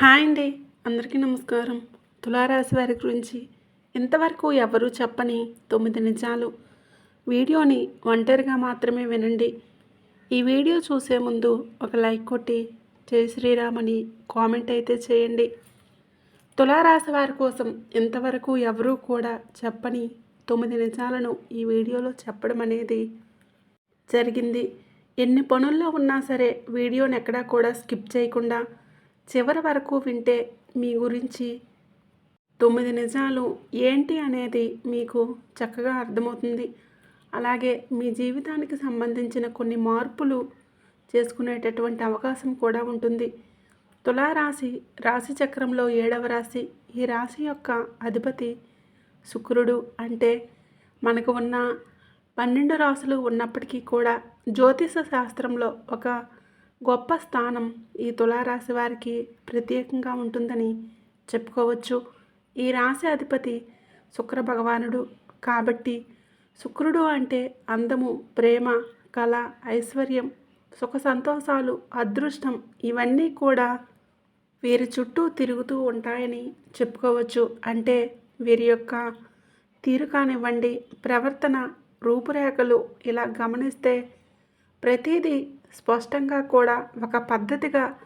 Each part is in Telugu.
హాయ్ అండి. అందరికీ నమస్కారం. తులారాశి వారి గురించి ఇంతవరకు ఎవరూ చెప్పని తొమ్మిది నిజాలు. వీడియోని ఒంటరిగా మాత్రమే వినండి. ఈ వీడియో చూసే ముందు ఒక లైక్ కొట్టి జై శ్రీరామ్ అని కామెంట్ అయితే చేయండి. తులారాశి వారి కోసం ఇంతవరకు ఎవరూ కూడా చెప్పని తొమ్మిది నిజాలను ఈ వీడియోలో చెప్పడం అనేది జరిగింది. ఎన్ని పనుల్లో ఉన్నా సరే వీడియోని ఎక్కడా కూడా స్కిప్ చేయకుండా చివరి వరకు వింటే మీ గురించి తొమ్మిది నిజాలు ఏంటి అనేది మీకు చక్కగా అర్థమవుతుంది. అలాగే మీ జీవితానికి సంబంధించిన కొన్ని మార్పులు చేసుకునేటటువంటి అవకాశం కూడా ఉంటుంది. తులారాశి రాశి చక్రంలో ఏడవ రాశి ఈ రాశి యొక్క అధిపతి శుక్రుడు అంటే మనకు ఉన్న పన్నెండు రాసులు ఉన్నప్పటికీ కూడా జ్యోతిష శాస్త్రంలో ఒక గొప్ప స్థానం ఈ తులారాశి వారికి ప్రత్యేకంగా ఉంటుందని చెప్పుకోవచ్చు. ఈ రాశి అధిపతి శుక్ర భగవానుడు. కాబట్టి శుక్రుడు అంటే అందము ప్రేమ కళ ఐశ్వర్యం సుఖ సంతోషాలు అదృష్టం ఇవన్నీ కూడా వీరి చుట్టూ తిరుగుతూ ఉంటాయని చెప్పుకోవచ్చు. అంటే వీరి యొక్క తీరు కానివ్వండి ప్రవర్తన రూపురేఖలు ఇలా గమనిస్తే ప్రతిదీ స్పష్టంగా కూడా ఒక పద్ధతిగా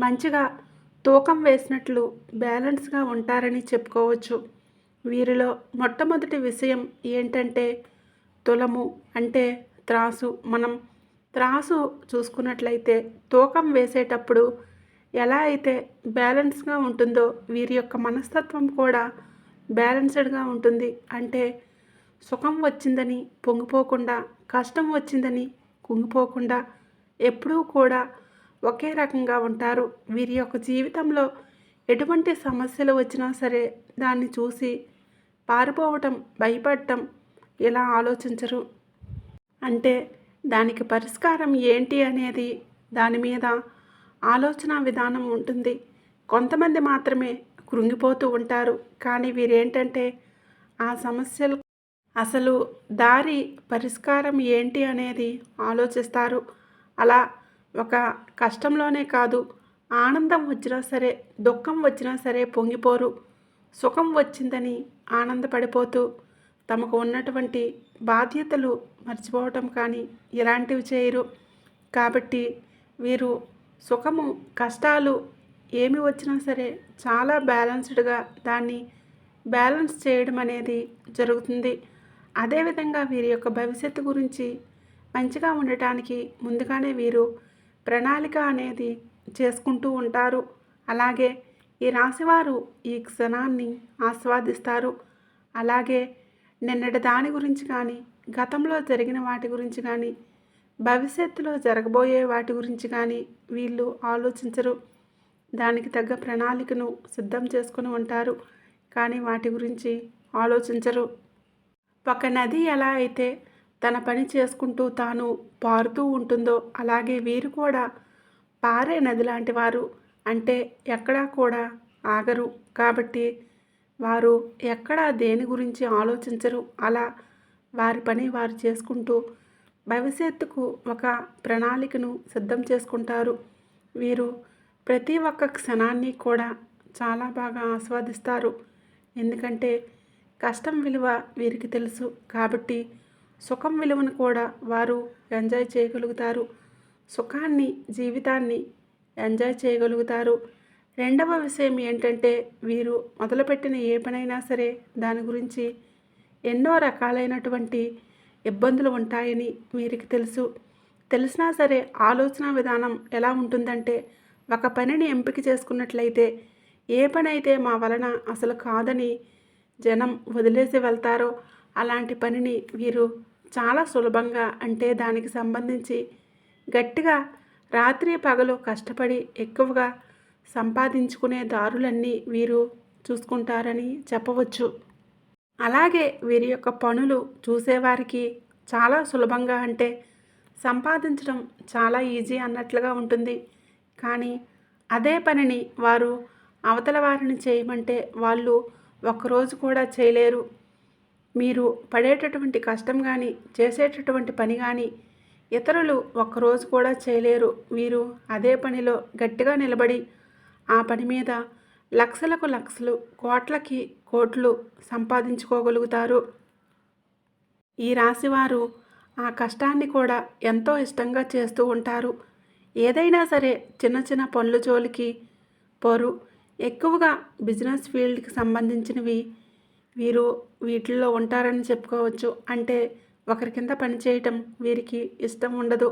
మంచిగా తూకం వేసినట్లు బ్యాలెన్స్గా ఉంటారని చెప్పుకోవచ్చు. వీరిలో మొట్టమొదటి విషయం ఏంటంటే తులము అంటే త్రాసు. మనం త్రాసు చూసుకున్నట్లయితే తూకం వేసేటప్పుడు ఎలా అయితే బ్యాలెన్స్గా ఉంటుందో వీరి యొక్క మనస్తత్వం కూడా బ్యాలెన్స్డ్గా ఉంటుంది. అంటే సుఖం వచ్చిందని పొంగిపోకుండా కష్టం వచ్చిందని కుంగిపోకుండా ఎప్పుడూ కూడా ఒకే రకంగా ఉంటారు. వీరి యొక్క జీవితంలో ఎటువంటి సమస్యలు వచ్చినా సరే దాన్ని చూసి పారిపోవటం భయపడటం ఇలా ఆలోచించరు? అంటే దానికి పరిష్కారం ఏంటి అనేది దాని మీద ఆలోచన విధానం ఉంటుంది. కొంతమంది మాత్రమే కృంగిపోతూ ఉంటారు. కానీ వీరేంటంటే ఆ సమస్యలు అసలు దారి పరిష్కారం ఏంటి అనేది ఆలోచిస్తారు. అలా ఒక కష్టంలోనే కాదు ఆనందం వచ్చినా సరే దుఃఖం వచ్చినా సరే పొంగిపోరు. సుఖం వచ్చిందని ఆనందపడిపోతూ తమకు ఉన్నటువంటి బాధ్యతలు మర్చిపోవటం కానీ ఇలాంటివి చేయరు. కాబట్టి వీరు సుఖము కష్టాలు ఏమి వచ్చినా సరే చాలా బ్యాలెన్స్డ్గా దాన్ని బ్యాలెన్స్ చేయడం అనేది జరుగుతుంది. అదేవిధంగా వీరి యొక్క భవిష్యత్తు గురించి మంచిగా ఉండటానికి ముందుగానే వీరు ప్రణాళిక అనేది చేసుకుంటూ ఉంటారు. అలాగే ఈ రాశివారు ఈ క్షణాన్ని ఆస్వాదిస్తారు. అలాగే నిన్నటి దాని గురించి కానీ గతంలో జరిగిన వాటి గురించి కానీ భవిష్యత్తులో జరగబోయే వాటి గురించి కానీ వీళ్ళు ఆలోచించరు. దానికి తగ్గ ప్రణాళికను సిద్ధం చేసుకుని ఉంటారు. కానీ వాటి గురించి ఆలోచించరు. ఒక నది ఎలా అయితే తన పని చేసుకుంటూ తాను పారుతూ ఉంటుందో అలాగే వీరు కూడా పారే నది లాంటి వారు అంటే ఎక్కడా కూడా ఆగరు. కాబట్టి వారు ఎక్కడా దేని గురించి ఆలోచించరు. అలా వారి పని వారు చేసుకుంటూ భవిష్యత్తుకు ఒక ప్రణాళికను సిద్ధం చేసుకుంటారు. వీరు ప్రతి ఒక్క క్షణాన్ని కూడా చాలా బాగా ఆస్వాదిస్తారు. ఎందుకంటే కష్టం విలువ వీరికి తెలుసు. కాబట్టి సుఖం విలువను కూడా వారు ఎంజాయ్ చేయగలుగుతారు. సుఖాన్ని జీవితాన్ని ఎంజాయ్ చేయగలుగుతారు. రెండవ విషయం ఏంటంటే వీరు మొదలుపెట్టిన ఏ పనైనా సరే దాని గురించి ఎన్నో రకాలైనటువంటి ఇబ్బందులు ఉంటాయని వీరికి తెలుసు. తెలిసినా సరే ఆలోచన విధానం ఎలా ఉంటుందంటే ఒక పనిని ఎంపిక చేసుకున్నట్లయితే ఏ పని అయితే మా వలన అసలు కాదని జనం వదిలేసి వెళ్తారో అలాంటి పనిని వీరు చాలా సులభంగా అంటే దానికి సంబంధించి గట్టిగా రాత్రి పగలు కష్టపడి ఎక్కువగా సంపాదించుకునే దారులన్నీ వీరు చూసుకుంటారని చెప్పవచ్చు. అలాగే వీరి యొక్క పనులు చూసేవారికి చాలా సులభంగా అంటే సంపాదించడం చాలా ఈజీ అన్నట్లుగా ఉంటుంది. కానీ అదే పనిని వారు అవతల వారిని చేయమంటే వాళ్ళు ఒక్కరోజు కూడా చేయలేరు. మీరు పడేటటువంటి కష్టం కానీ చేసేటటువంటి పని కానీ ఇతరులు ఒక్కరోజు కూడా చేయలేరు. వీరు అదే పనిలో గట్టిగా నిలబడి ఆ పని మీద లక్షలకు లక్షలు కోట్లకి కోట్లు సంపాదించుకోగలుగుతారు. ఈ రాశివారు ఆ కష్టాన్ని కూడా ఎంతో ఇష్టంగా చేస్తూ ఉంటారు. ఏదైనా సరే చిన్న చిన్న పనుల జోలికి పోరు. ఎక్కువగా బిజినెస్ ఫీల్డ్కి సంబంధించినవి వీరు వీటిల్లో ఉంటారని చెప్పుకోవచ్చు. అంటే ఒకరి కింద పనిచేయటం వీరికి ఇష్టం ఉండదు.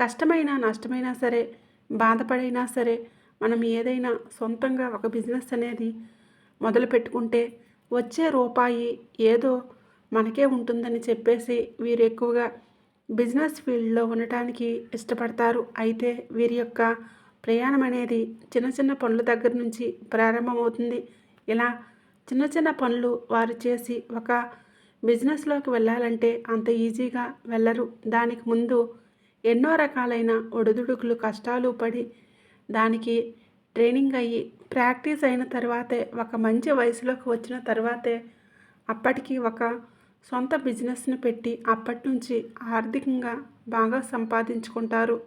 కష్టమైనా నష్టమైనా సరే బాధపడైనా సరే మనం ఏదైనా సొంతంగా ఒక బిజినెస్ అనేది మొదలు పెట్టుకుంటే వచ్చే రూపాయి ఏదో మనకే ఉంటుందని చెప్పేసి వీరు ఎక్కువగా బిజినెస్ ఫీల్డ్లో ఉండటానికి ఇష్టపడతారు. అయితే వీరి యొక్క ప్రయాణం అనేది చిన్న చిన్న పనుల దగ్గర నుంచి ప్రారంభమవుతుంది. ఇలా చిన్న చిన్న పనులు వారు చేసి ఒక బిజినెస్లోకి వెళ్ళాలంటే అంత ఈజీగా వెళ్ళరు. దానికి ముందు ఎన్నో రకాలైన ఒడిదుడుకులు కష్టాలు పడి దానికి ట్రైనింగ్ అయ్యి ప్రాక్టీస్ అయిన తర్వాతే ఒక మంచి వయసులోకి వచ్చిన తర్వాతే అప్పటికి ఒక సొంత బిజినెస్ను పెట్టి అప్పటి నుంచి ఆర్థికంగా బాగా సంపాదించుకుంటారు.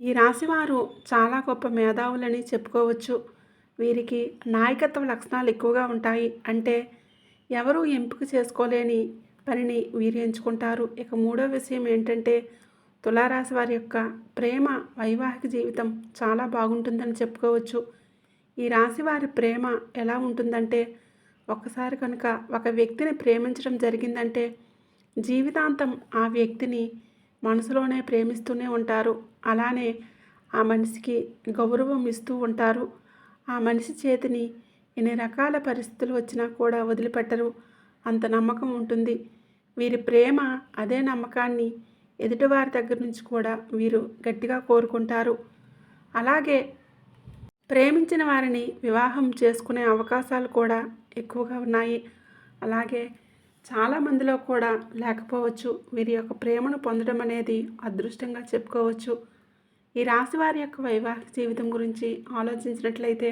ఈ రాశివారు చాలా గొప్ప మేధావులని చెప్పుకోవచ్చు. వీరికి నాయకత్వ లక్షణాలు ఎక్కువగా ఉంటాయి అంటే ఎవరు ఎంపిక చేసుకోలేని పనిని వీరు ఎంచుకుంటారు ఇక మూడో విషయం ఏంటంటే తులారాశి వారి యొక్క ప్రేమ వైవాహిక జీవితం చాలా బాగుంటుందని చెప్పుకోవచ్చు. ఈ రాశి వారి ప్రేమ ఎలా ఉంటుందంటే ఒక్కసారి కనుక ఒక వ్యక్తిని ప్రేమించడం జరిగిందంటే జీవితాంతం ఆ వ్యక్తిని మనసులోనే ప్రేమిస్తూనే ఉంటారు. అలానే ఆ మనిషికి గౌరవం ఇస్తూ ఉంటారు. ఆ మనిషి చేతిని ఎన్ని రకాల పరిస్థితులు వచ్చినా కూడా వదిలిపెట్టరు. అంత నమ్మకం ఉంటుంది. వీరి ప్రేమ అదే నమ్మకాన్ని ఎదుటివారి దగ్గర నుంచి కూడా వీరు గట్టిగా కోరుకుంటారు. అలాగే ప్రేమించిన వారిని వివాహం చేసుకునే అవకాశాలు కూడా ఎక్కువగా ఉన్నాయి. అలాగే చాలామందిలో కూడా లేకపోవచ్చు. వీరి యొక్క ప్రేమను పొందడం అనేది అదృష్టంగా చెప్పుకోవచ్చు. ఈ రాశి వారి యొక్క వైవాహిక జీవితం గురించి ఆలోచించినట్లయితే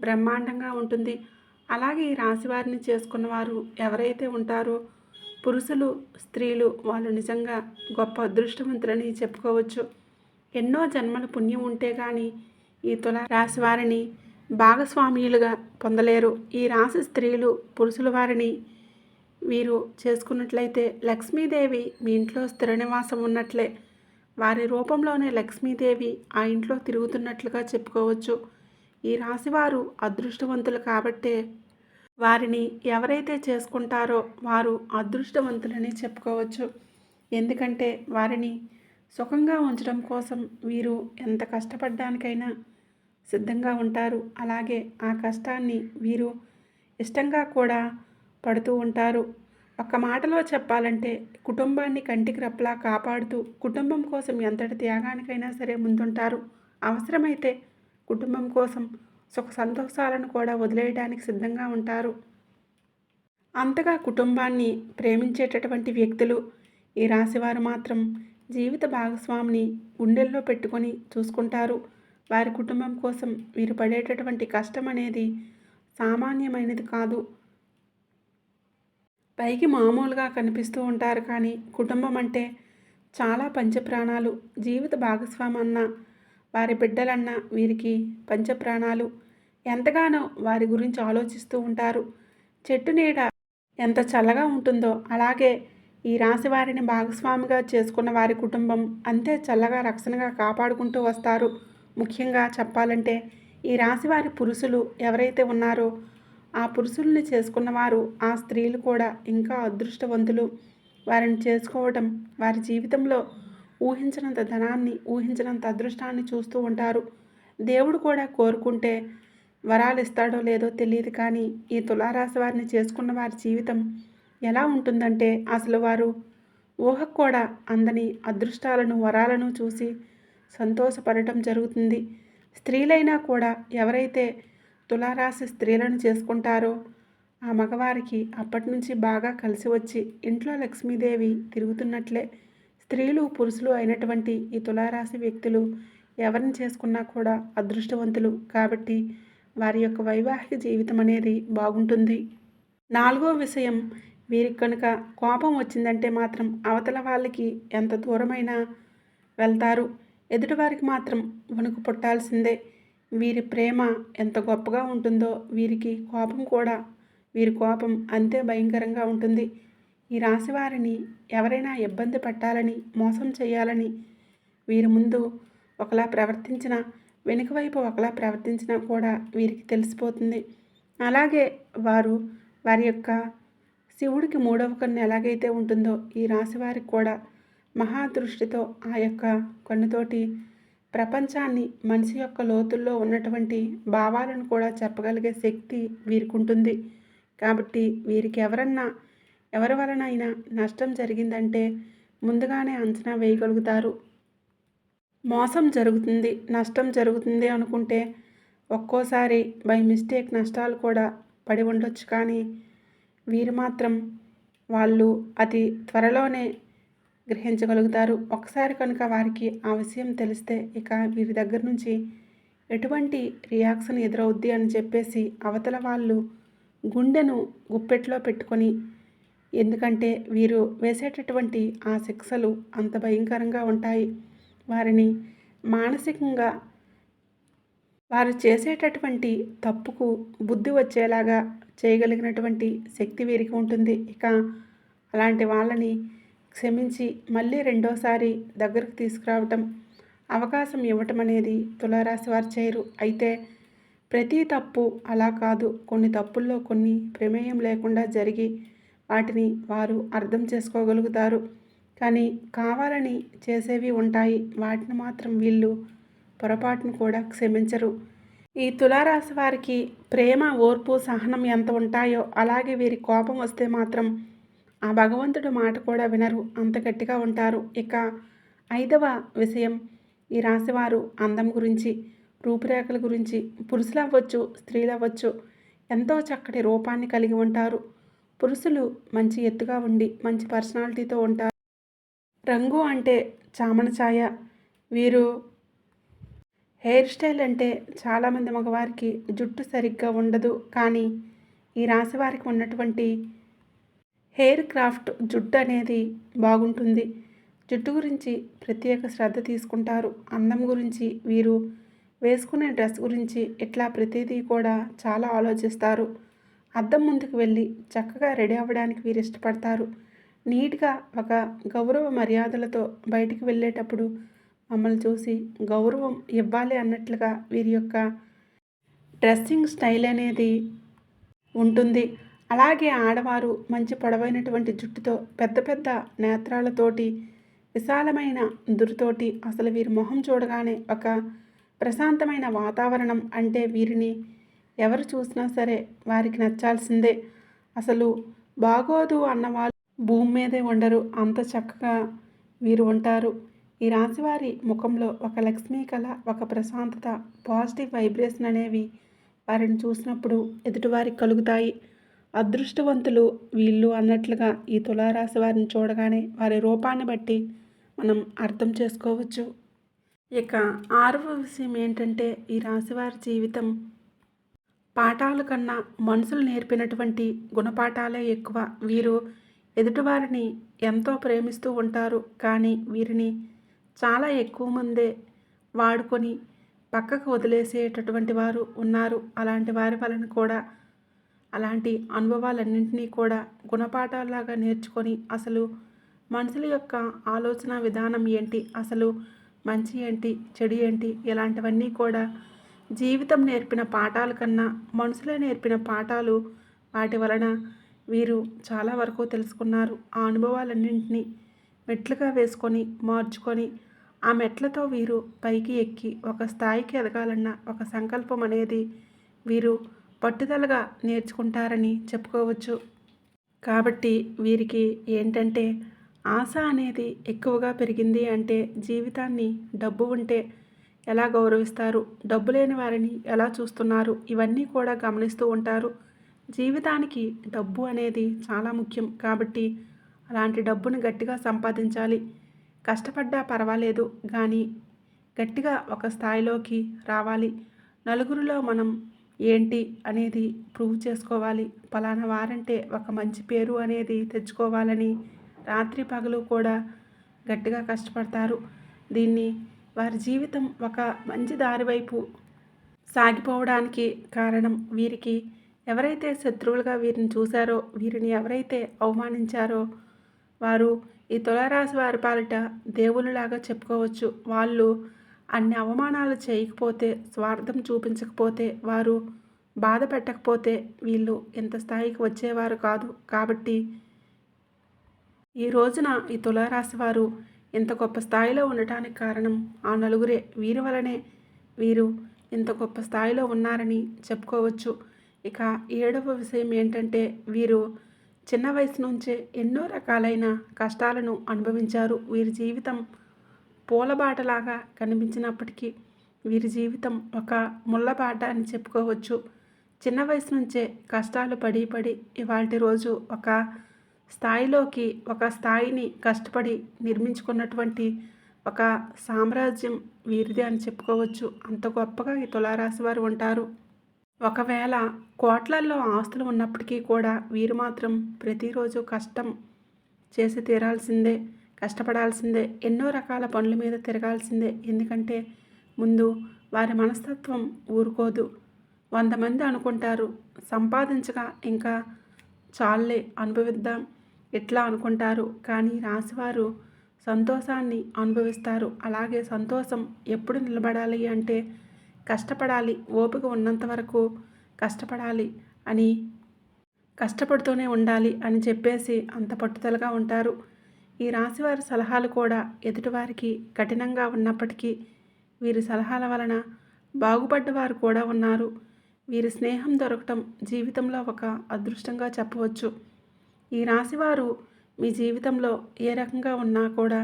బ్రహ్మాండంగా ఉంటుంది. అలాగే ఈ రాశి వారిని చేసుకున్న వారు ఎవరైతే ఉంటారో పురుషులు స్త్రీలు వాళ్ళు నిజంగా గొప్ప అదృష్టవంతులని చెప్పుకోవచ్చు. ఎన్నో జన్మల పుణ్యం ఉంటే కానీ ఈ తుల రాశి వారిని భాగస్వామ్యులుగా పొందలేరు. ఈ రాశి స్త్రీలు పురుషుల వారిని వీరు చేసుకున్నట్లయితే లక్ష్మీదేవి మీ ఇంట్లో స్థిర నివాసం ఉన్నట్లే. వారి రూపంలోనే లక్ష్మీదేవి ఆ ఇంట్లో తిరుగుతున్నట్లుగా చెప్పుకోవచ్చు. ఈ రాశివారు అదృష్టవంతులు కాబట్టే వారిని ఎవరైతే చేసుకుంటారో వారు అదృష్టవంతులని చెప్పుకోవచ్చు. ఎందుకంటే వారిని సుఖంగా ఉంచడం కోసం వీరు ఎంత కష్టపడడానికైనా సిద్ధంగా ఉంటారు. అలాగే ఆ కష్టాన్ని వీరు ఇష్టంగా కూడా పడుతూ ఉంటారు. ఒక్క మాటలో చెప్పాలంటే కుటుంబాన్ని కంటికి రెప్పలా కాపాడుతూ కుటుంబం కోసం ఎంతటి త్యాగానికైనా సరే ముందుంటారు. అవసరమైతే కుటుంబం కోసం సుఖ సంతోషాలను కూడా వదిలేయడానికి సిద్ధంగా ఉంటారు. అంతగా కుటుంబాన్ని ప్రేమించేటటువంటి వ్యక్తులు ఈ రాశివారు మాత్రం జీవిత భాగస్వామిని గుండెల్లో పెట్టుకొని చూసుకుంటారు. వారి కుటుంబం కోసం వీరు పడేటటువంటి కష్టం అనేది సామాన్యమైనది కాదు. పైకి మామూలుగా కనిపిస్తూ ఉంటారు కానీ కుటుంబం అంటే చాలా పంచప్రాణాలు. జీవిత భాగస్వామి అన్న వారి బిడ్డలన్న వీరికి పంచప్రాణాలు. ఎంతగానో వారి గురించి ఆలోచిస్తూ ఉంటారు. చెట్టు నీడ ఎంత చల్లగా ఉంటుందో అలాగే ఈ రాశి వారిని భాగస్వామిగా చేసుకున్న వారి కుటుంబం అంతే చల్లగా రక్షణగా కాపాడుకుంటూ వస్తారు. ముఖ్యంగా చెప్పాలంటే ఈ రాశి వారి పురుషులు ఎవరైతే ఉన్నారో ఆ పురుషుల్ని చేసుకున్నవారు ఆ స్త్రీలు కూడా ఇంకా అదృష్టవంతులు. వారిని చేసుకోవటం వారి జీవితంలో ఊహించినంత ధనాన్ని ఊహించినంత అదృష్టాన్ని చూస్తూ ఉంటారు. దేవుడు కూడా కోరుకుంటే వరాలు ఇస్తాడో లేదో తెలియదు కానీ ఈ తులారాశి వారిని చేసుకున్న వారి జీవితం ఎలా ఉంటుందంటే అసలు వారు ఊహకు కూడా అందని అదృష్టాలను వరాలను చూసి సంతోషపడటం జరుగుతుంది. స్త్రీలైనా కూడా ఎవరైతే తులారాశి స్త్రీలను చేసుకుంటారో. ఆ మగవారికి అప్పటి నుంచి బాగా కలిసి వచ్చి ఇంట్లో లక్ష్మీదేవి తిరుగుతున్నట్లే. స్త్రీలు పురుషులు అయినటువంటి ఈ తులారాశి వ్యక్తులు ఎవరిని చేసుకున్నా కూడా అదృష్టవంతులు కాబట్టి వారి యొక్క వైవాహిక జీవితం అనేది బాగుంటుంది. నాలుగో విషయం వీరికి కనుక కోపం వచ్చిందంటే మాత్రం అవతల వాళ్ళకి ఎంత దూరమైనా వెళ్తారు. ఎదుటివారికి మాత్రం వణుకు పుట్టాల్సిందే. వీరి ప్రేమ ఎంత గొప్పగా ఉంటుందో వీరికి కోపం కూడా. వీరి కోపం అంతే భయంకరంగా ఉంటుంది. ఈ రాశి వారిని ఎవరైనా ఇబ్బంది పెట్టాలని మోసం చేయాలని వీరి ముందు ఒకలా ప్రవర్తించిన వెనుక వైపు ఒకలా ప్రవర్తించినా కూడా వీరికి తెలిసిపోతుంది. అలాగే వారు వారి యొక్క శివుడికి మూడవ కన్ను ఎలాగైతే ఉంటుందో ఈ రాశి వారికి కూడా మహాదృష్టితో ఆ యొక్క కన్నుతోటి ప్రపంచాన్ని మనిషి యొక్క లోతుల్లో ఉన్నటువంటి భావాలను కూడా చెప్పగలిగే శక్తి వీరికి ఉంటుంది కాబట్టి వీరికి ఎవరన్నా ఎవరి వలన అయినా నష్టం జరిగిందంటే ముందుగానే అంచనా వేయగలుగుతారు. మోసం జరుగుతుంది నష్టం జరుగుతుంది అనుకుంటే ఒక్కోసారి బై మిస్టేక్ నష్టాలు కూడా పడి ఉండొచ్చు కానీ వీరు మాత్రం వాళ్ళు అతి త్వరలోనే గ్రహించగలుగుతారు. ఒకసారి కనుక వారికి ఆ విషయం తెలిస్తే ఇక వీరి దగ్గర నుంచి ఎటువంటి రియాక్షన్ ఎదురవుద్ది అని చెప్పేసి అవతల వాళ్ళు గుండెను గుప్పెట్లో పెట్టుకొని ఎందుకంటే వీరు వేసేటటువంటి ఆ శిక్షలు అంత భయంకరంగా ఉంటాయి. వారిని మానసికంగా వారు చేసేటటువంటి తప్పుకు బుద్ధి వచ్చేలాగా చేయగలిగినటువంటి శక్తి వీరికి ఉంటుంది. ఇక అలాంటి వాళ్ళని క్షమించి మళ్ళీ రెండోసారి దగ్గరకు తీసుకురావటం అవకాశం ఇవ్వటం అనేది తులారాశి వారు చేయరు. అయితే ప్రతి తప్పు అలా కాదు. కొన్ని తప్పుల్లో కొన్ని ప్రమేయం లేకుండా జరిగి వాటిని వారు అర్థం చేసుకోగలుగుతారు. కానీ కావాలని చేసేవి ఉంటాయి. వాటిని మాత్రం వీళ్ళు పొరపాటును కూడా క్షమించరు. ఈ తులారాశి వారికి ప్రేమ ఓర్పు సహనం ఎంత ఉంటాయో అలాగే వీరి కోపం వస్తే మాత్రం ఆ భగవంతుడు మాట కూడా వినరు. అంత గట్టిగా ఉంటారు. ఇక ఐదవ విషయం. ఈ రాశివారు అందం గురించి రూపురేఖల గురించి పురుషులు అవ్వచ్చు స్త్రీలు అవ్వచ్చు ఎంతో చక్కటి రూపాన్ని కలిగి ఉంటారు. పురుషులు మంచి ఎత్తుగా ఉండి మంచి పర్సనాలిటీతో ఉంటారు. రంగు అంటే చామన ఛాయ. వీరు హెయిర్ స్టైల్ అంటే చాలామంది మగవారికి జుట్టు సరిగ్గా ఉండదు. కానీ ఈ రాశి వారికి ఉన్నటువంటి హెయిర్ క్రాఫ్ట్ జుట్టు అనేది బాగుంటుంది. జుట్టు గురించి ప్రత్యేక శ్రద్ధ తీసుకుంటారు. అందం గురించి వీరు వేసుకునే డ్రెస్ గురించి ఇట్లా ప్రతిదీ కూడా చాలా ఆలోచిస్తారు. అద్దం ముందుకు వెళ్ళి చక్కగా రెడీ అవ్వడానికి వీరు ఇష్టపడతారు. నీట్గా ఒక గౌరవ మర్యాదలతో బయటికి వెళ్ళేటప్పుడు మమ్మల్ని చూసి గౌరవం ఇవ్వాలి అన్నట్లుగా వీరి యొక్క డ్రెస్సింగ్ స్టైల్ అనేది ఉంటుంది. అలాగే ఆడవారు మంచి పొడవైనటువంటి జుట్టుతో పెద్ద పెద్ద నేత్రాలతోటి విశాలమైన దురితోటి అసలు వీరి మొహం చూడగానే ఒక ప్రశాంతమైన వాతావరణం అంటే వీరిని ఎవరు చూసినా సరే వారికి నచ్చాల్సిందే. అసలు బాగోదు అన్నవాళ్ళు భూమి మీదే ఉండరు. అంత చక్కగా వీరు ఉంటారు. ఈ రాశివారి ముఖంలో ఒక లక్ష్మీ కళ ఒక ప్రశాంతత పాజిటివ్ వైబ్రేషన్ అనేవి వారిని చూసినప్పుడు ఎదుటివారికి కలుగుతాయి. అదృష్టవంతులు వీళ్ళు అన్నట్లుగా ఈ తులారాశి వారిని చూడగానే వారి రూపాన్ని బట్టి మనం అర్థం చేసుకోవచ్చు. ఇక ఆరవ విషయం ఏంటంటే ఈ రాశివారి జీవితం పాఠాల కన్నా మనుషులు నేర్పినటువంటి గుణపాఠాలే ఎక్కువ. వీరు ఎదుటివారిని ఎంతో ప్రేమిస్తూ ఉంటారు కానీ వీరిని చాలా ఎక్కువ మందే వాడుకొని పక్కకు వదిలేసేటటువంటి వారు ఉన్నారు. అలాంటి వారి వలన కూడా అలాంటి అనుభవాలన్నింటినీ కూడా గుణపాఠాలాగా నేర్చుకొని అసలు మనుషుల యొక్క ఆలోచన విధానం ఏంటి? అసలు మంచి ఏంటి? చెడు ఏంటి? ఇలాంటివన్నీ కూడా జీవితం నేర్పిన పాఠాల కన్నా మనుషులే నేర్పిన పాఠాలు వాటి వలన వీరు చాలా వరకు తెలుసుకున్నారు. ఆ అనుభవాలన్నింటినీ మెట్లుగా వేసుకొని మార్చుకొని ఆ మెట్లతో వీరు పైకి ఎక్కి ఒక స్థాయికి ఎదగాలన్న ఒక సంకల్పం అనేది వీరు పట్టుదలగా నేర్చుకుంటారని చెప్పుకోవచ్చు. కాబట్టి వీరికి ఏంటంటే ఆశ అనేది ఎక్కువగా పెరిగింది అంటే జీవితాన్ని డబ్బు ఉంటే ఎలా గౌరవిస్తారు? డబ్బు లేని వారిని ఎలా చూస్తున్నారు? ఇవన్నీ కూడా గమనిస్తూ ఉంటారు. జీవితానికి డబ్బు అనేది చాలా ముఖ్యం. కాబట్టి అలాంటి డబ్బును గట్టిగా సంపాదించాలి. కష్టపడ్డా పర్వాలేదు. కానీ గట్టిగా ఒక స్థాయిలోకి రావాలి. నలుగురిలో మనం ఏంటి అనేది ప్రూవ్ చేసుకోవాలి. పలానా వారంటే ఒక మంచి పేరు అనేది తెచ్చుకోవాలని రాత్రి పగలు కూడా గట్టిగా కష్టపడతారు. దీన్ని వారి జీవితం ఒక మంచి దారి వైపు సాగిపోవడానికి కారణం వీరికి ఎవరైతే శత్రువులుగా వీరిని చూశారో వీరిని ఎవరైతే అవమానించారో వారు ఈ తులారాశి వారి పాలిట దేవుళ్ళలాగా చెప్పుకోవచ్చు. వాళ్ళు అన్ని అవమానాలు చేయకపోతే స్వార్థం చూపించకపోతే వారు బాధ పెట్టకపోతే వీళ్ళు ఇంత స్థాయికి వచ్చేవారు కాదు. కాబట్టి ఈ రోజున ఈ తులారాశి వారు ఇంత గొప్ప స్థాయిలో ఉండటానికి కారణం ఆ నలుగురే. వీరి వలనే వీరు ఇంత గొప్ప స్థాయిలో ఉన్నారని చెప్పుకోవచ్చు. ఇక ఏడవ విషయం ఏంటంటే వీరు చిన్న వయసు నుంచే ఎన్నో రకాలైన కష్టాలను అనుభవించారు. వీరి జీవితం పూలబాటలాగా కనిపించినప్పటికీ వీరి జీవితం ఒక ముళ్ళబాట అని చెప్పుకోవచ్చు. చిన్న వయసు నుంచే కష్టాలు పడి పడి ఇవాళ రోజు ఒక స్థాయిలోకి ఒక స్థాయిని కష్టపడి నిర్మించుకున్నటువంటి ఒక సామ్రాజ్యం వీరిదే అని చెప్పుకోవచ్చు. అంత గొప్పగా ఈ తులారాశి వారు ఉంటారు. ఒకవేళ కోట్లల్లో ఆస్తులు ఉన్నప్పటికీ కూడా వీరు మాత్రం ప్రతిరోజు కష్టం చేసి తీరాల్సిందే. కష్టపడాల్సిందే ఎన్నో రకాల పనుల మీద తిరగాల్సిందే. ఎందుకంటే ముందు వారి మనస్తత్వం ఊరుకోదు. వంద మంది అనుకుంటారు సంపాదించగా ఇంకా చాలే అనుభవిద్దాం ఇట్లా అనుకుంటారు? కానీ రాశివారు సంతోషాన్ని అనుభవిస్తారు. అలాగే సంతోషం ఎప్పుడు నిలబడాలి అంటే కష్టపడాలి ఓపిక ఉన్నంత వరకు కష్టపడాలి అని కష్టపడుతూనే ఉండాలి అని చెప్పేసి అంత పట్టుదలగా ఉంటారు. ఈ రాశివారి సలహాలు కూడా ఎదుటివారికి కఠినంగా ఉన్నప్పటికీ వీరి సలహాల వలన బాగుపడ్డవారు కూడా ఉన్నారు. వీరి స్నేహం దొరకటం జీవితంలో ఒక అదృష్టంగా చెప్పవచ్చు. ఈ రాశివారు మీ జీవితంలో ఏ రకంగా ఉన్నా కూడా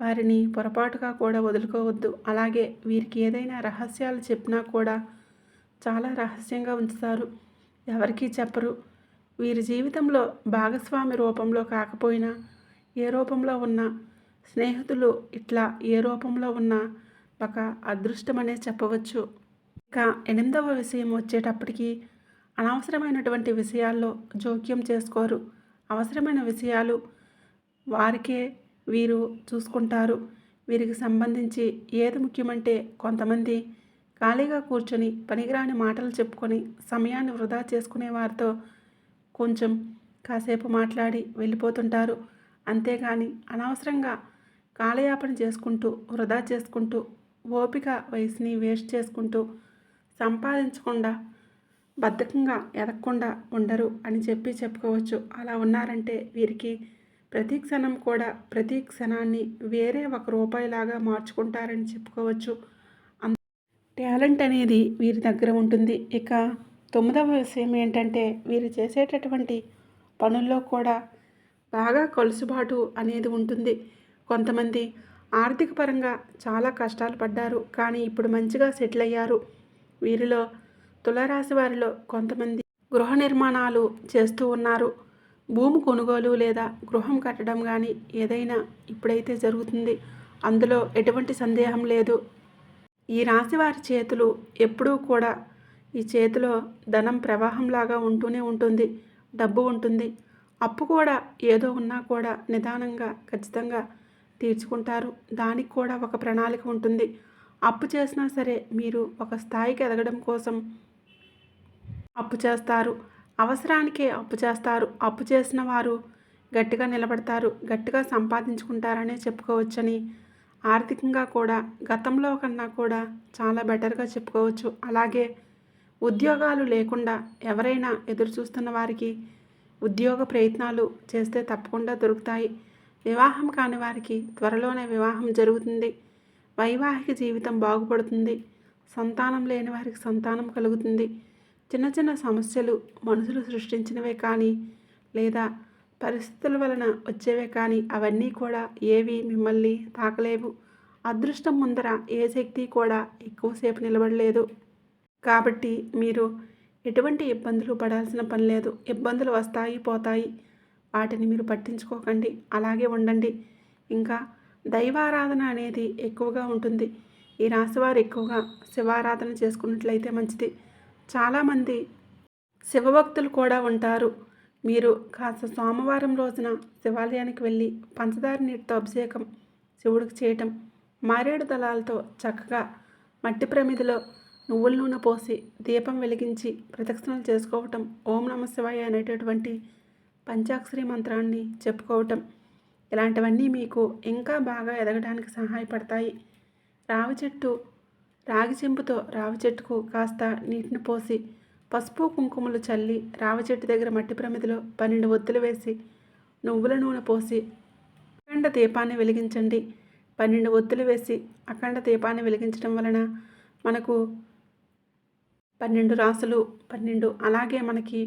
వారిని పొరపాటుగా కూడా వదులుకోవద్దు. అలాగే వీరికి ఏదైనా రహస్యాలు చెప్పినా కూడా చాలా రహస్యంగా ఉంచుతారు. ఎవరికీ చెప్పరు. వీరి జీవితంలో భాగస్వామి రూపంలో కాకపోయినా ఏ రూపంలో ఉన్న స్నేహితులు ఇట్లా ఏ రూపంలో ఉన్న ఒక అదృష్టమనే చెప్పవచ్చు. ఇక ఎనిమిదవ విషయం వచ్చేటప్పటికి అనవసరమైనటువంటి విషయాల్లో జోక్యం చేసుకోరు. అవసరమైన విషయాలు వారికే వీరు చూసుకుంటారు. వీరికి సంబంధించి ఏది ముఖ్యమంటే కొంతమంది ఖాళీగా కూర్చొని పనికిరాని మాటలు చెప్పుకొని సమయాన్ని వృధా చేసుకునే వారితో కొంచెం కాసేపు మాట్లాడి వెళ్ళిపోతుంటారు. అంతేగాని అనవసరంగా కాలయాపన చేసుకుంటూ వృధా చేసుకుంటూ ఓపిక వయసుని వేస్ట్ చేసుకుంటూ సంపాదించకుండా బద్ధకంగా ఎదగకుండా ఉండరు అని చెప్పి చెప్పుకోవచ్చు. అలా ఉన్నారంటే వీరికి ప్రతి క్షణం కూడా ప్రతి క్షణాన్ని వేరే ఒక రూపాయిలాగా మార్చుకుంటారని చెప్పుకోవచ్చు. టాలెంట్ అనేది వీరి దగ్గర ఉంటుంది. ఇక తొమ్మిదవ విషయం ఏంటంటే వీరు చేసేటటువంటి పనుల్లో కూడా బాగా కలుసుబాటు అనేది ఉంటుంది. కొంతమంది ఆర్థిక పరంగా చాలా కష్టాలు పడ్డారు. కానీ ఇప్పుడు మంచిగా సెటిల్ అయ్యారు. వీరిలో తులారాశి వారిలో కొంతమంది గృహ నిర్మాణాలు చేస్తూ ఉన్నారు. భూమి కొనుగోలు లేదా గృహం కట్టడం కానీ ఏదైనా ఇప్పుడైతే జరుగుతుంది. అందులో ఎటువంటి సందేహం లేదు. ఈ రాశి వారి చేతులు ఎప్పుడూ కూడా ఈ చేతిలో ధనం ప్రవాహంలాగా ఉంటూనే ఉంటుంది. డబ్బు ఉంటుంది. అప్పు కూడా ఏదో ఉన్నా కూడా నిదానంగా ఖచ్చితంగా తీర్చుకుంటారు. దానికి కూడా ఒక ప్రణాళిక ఉంటుంది. అప్పు చేసినా సరే మీరు ఒక స్థాయికి ఎదగడం కోసం అప్పు చేస్తారు. అవసరానికే అప్పు చేస్తారు. అప్పు చేసిన వారు గట్టిగా నిలబడతారు. గట్టిగా సంపాదించుకుంటారనే చెప్పుకోవచ్చని ఆర్థికంగా కూడా గతంలో కన్నా కూడా చాలా బెటర్గా చెప్పుకోవచ్చు. అలాగే ఉద్యోగాలు లేకుండా ఎవరైనా ఎదురు చూస్తున్న వారికి ఉద్యోగ ప్రయత్నాలు చేస్తే తప్పకుండా దొరుకుతాయి. వివాహం కాని వారికి త్వరలోనే వివాహం జరుగుతుంది. వైవాహిక జీవితం బాగుపడుతుంది. సంతానం లేని వారికి సంతానం కలుగుతుంది. చిన్న చిన్న సమస్యలు మనుషులు సృష్టించినవే కానీ లేదా పరిస్థితుల వలన వచ్చేవే కానీ అవన్నీ కూడా ఏవి మిమ్మల్ని తాకలేవు. అదృష్టం ముందర ఏ శక్తి కూడా ఎక్కువసేపు నిలబడలేదు. కాబట్టి మీరు ఎటువంటి ఇబ్బందులు పడాల్సిన పని లేదు. ఇబ్బందులు వస్తాయి పోతాయి. వాటిని మీరు పట్టించుకోకండి. అలాగే ఉండండి. ఇంకా దైవారాధన అనేది ఎక్కువగా ఉంటుంది. ఈ రాశివారు ఎక్కువగా శివారాధన చేసుకున్నట్లయితే మంచిది. చాలామంది శివభక్తులు కూడా ఉంటారు. మీరు కాస్త సోమవారం రోజున శివాలయానికి వెళ్ళి పంచదార నీటితో అభిషేకం శివుడికి చేయటం మారేడు దళాలతో చక్కగా మట్టి ప్రమిదిలో నువ్వుల నూనె పోసి దీపం వెలిగించి ప్రదక్షిణలు చేసుకోవటం ఓం నమ శివాయ అనేటటువంటి పంచాక్షరి మంత్రాన్ని చెప్పుకోవటం ఇలాంటివన్నీ మీకు ఇంకా బాగా ఎదగడానికి సహాయపడతాయి. రావి చెట్టు రాగి చెంపుతో రావి చెట్టుకు కాస్త నీటిని పోసి పసుపు కుంకుమలు చల్లి రావి చెట్టు దగ్గర మట్టి ప్రమిదిలో పన్నెండు ఒత్తులు వేసి నువ్వుల నూనె పోసి అఖండ దీపాన్ని వెలిగించండి. పన్నెండు ఒత్తులు వేసి అఖండ దీపాన్ని వెలిగించడం వలన మనకు పన్నెండు రాసులు పన్నెండు అలాగే మనకి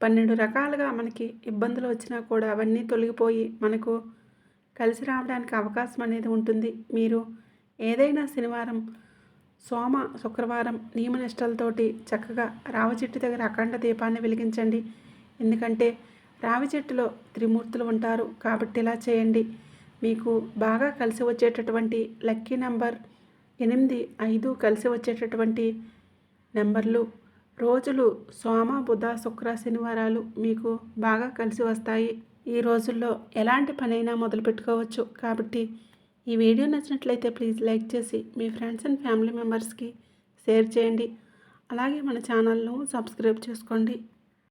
పన్నెండు రకాలుగా మనకి ఇబ్బందులు వచ్చినా కూడా అవన్నీ తొలగిపోయి మనకు కలిసి రావడానికి అవకాశం అనేది ఉంటుంది. మీరు ఏదైనా శనివారం సోమ శుక్రవారం నియమనిష్టలతోటి చక్కగా రావి చెట్టు దగ్గర అఖండ దీపాన్ని వెలిగించండి. ఎందుకంటే రావి చెట్టులో త్రిమూర్తులు ఉంటారు కాబట్టి ఇలా చేయండి. మీకు బాగా కలిసి వచ్చేటటువంటి లక్కీ నెంబర్ ఎనిమిది ఐదు కలిసి వచ్చేటటువంటి నెంబర్లు. రోజులు సోమ బుధ శుక్ర శనివారాలు మీకు బాగా కలిసి వస్తాయి. ఈ రోజుల్లో ఎలాంటి పనైనా మొదలు పెట్టుకోవచ్చు కాబట్టి ఈ వీడియో నచ్చినట్లయితే ప్లీజ్ లైక్ చేసి మీ ఫ్రెండ్స్ అండ్ ఫ్యామిలీ మెంబర్స్కి షేర్ చేయండి. అలాగే మన ఛానల్ను సబ్స్క్రైబ్ చేసుకోండి.